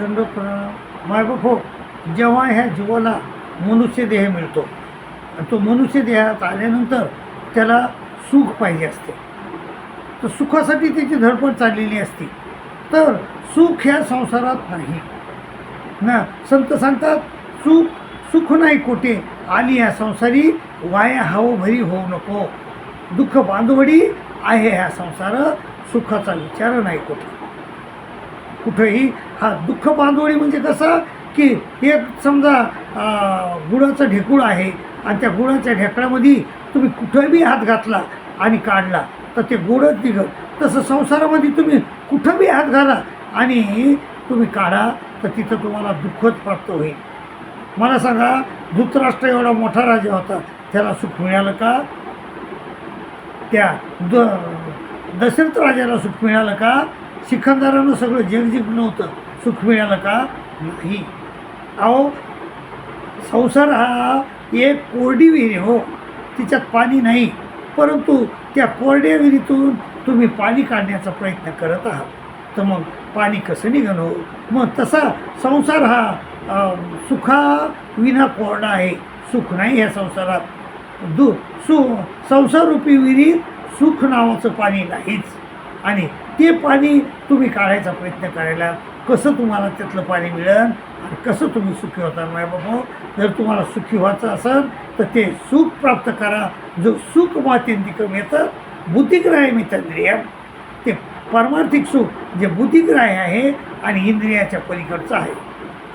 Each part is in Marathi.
दंड प्रणाम हो. जेव्हा ह्या जीवाला मनुष्य देह मिळतो. आणि तो मनुष्य देहात आल्यानंतर त्याला सुख पाहिजे असते. तर सुखासाठी त्याची धडपड चाललेली असते. तर सुख ह्या संसारात नाही. ना संत सांगतात सुख सुख नाही कोठे. आली ह्या संसारी वाया हाव भरी होऊ नको. दुःख बांधवडी आहे ह्या संसार सुखाचा विचार नाही कुठे. कुठंही. हा दुःख बांधवडी म्हणजे कसं की एक समजा गुळाचं ढेकूळ आहे आणि त्या गुळाच्या ढेकळामध्ये तुम्ही कुठंबी हात घातला आणि काढला तर ते गोडच निघत. तसं संसारामध्ये तुम्ही कुठंबी हात घाला आणि तुम्ही काढा तर तिथं तुम्हाला दुःखच प्राप्त होईल. मला सांगा धृतराष्ट्र एवढा मोठा राजा होता त्याला सुख मिळालं का? त्या द दशरथ राजाला सुख मिळालं का? सिकंदरानं सगळं जग जिंकलं होतं सुख मिळालं का? नाही. अहो संसार हा एक कोरडी विहीर हो. तिच्यात पाणी नाही. परंतु त्या कोरड्या विहिरीतून तुम्ही पाणी काढण्याचा प्रयत्न करत आहात. तर मग पाणी कसं निघणं हो? मग तसा संसार हा सुखाविना सुखा विना कोरडा आहे. सुख नाही या संसारात. दु सु संसाररूपी विहिरीत सुख नावाचं पाणी नाहीच. आणि ते पाणी तुम्ही काढायचा प्रयत्न करायला कसं तुम्हाला त्यातलं पाणी मिळेल आणि कसं तुम्ही सुखी होता माय बाबा? जर तुम्हाला सुखी व्हायचं असेल तर ते सुख प्राप्त करा. जो सुख मात्यंतिकम येतं बुद्धिग्राह्य मितंद्रिय ते पारमार्थिक सुख जे बुद्धिग्राह्य आहे आणि इंद्रियाच्या पलीकडचं आहे.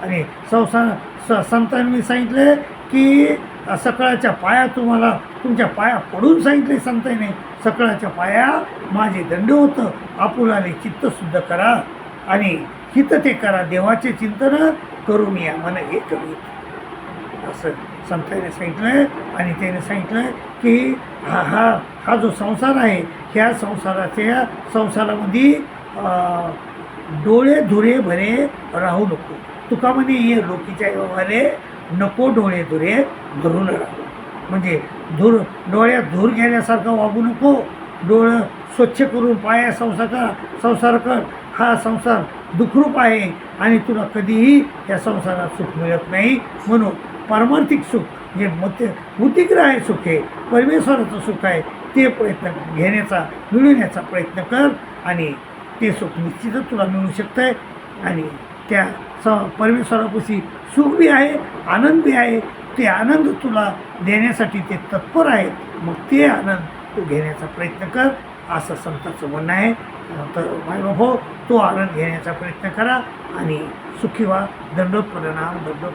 आणि संसार स संतांनी सांगितलं की सकाळच्या पाया तुम्हाला तुमच्या पाया पडून सांगितले नाही सकाळच्या पाया माझे दंड होतं. आपुलाने चित्तसुद्धा करा आणि हित ते करा. देवाचे चिंतन करून या मन हे कमी असं संतांनी सांगितलं आणि त्याने सांगितलं की हा हा हा जो संसार आहे ह्या संसाराच्या संसारामध्ये डोळे धुरे भरे राहू नको. तुका म्हणे ये लोकीच्या व्यवहारे नको डोळे दुरे धरून राहू म्हणजे धूर डोळ्यात धूर घेण्यासारखं वागू नको. डोळं स्वच्छ करून पाया संसार संसार कर हा संसार दुखरूप आहे आणि तुला कधीही या संसारात सुख मिळत नाही म्हणून पारमार्थिक सुख जे मत बुद्धिग्राह्य सुख आहे परमेश्वराचं सुख आहे ते प्रयत्न घेण्याचा मिळवण्याचा प्रयत्न कर आणि ते सुख निश्चितच तुला मिळू शकतं आहे आणि त्या स परमेश्वरापाशी सुख बी आहे आनंद बी आहे. ते आनंद तुला देण्यासाठी ते तत्पर आहेत. मग ते आनंद तू घेण्याचा प्रयत्न कर. असं संताचं म्हणणं आहे. तर मायबाप हो तो आनंद घेण्याचा प्रयत्न करा आणि सुखी व्हा. दंडोत परिणाम दंडोत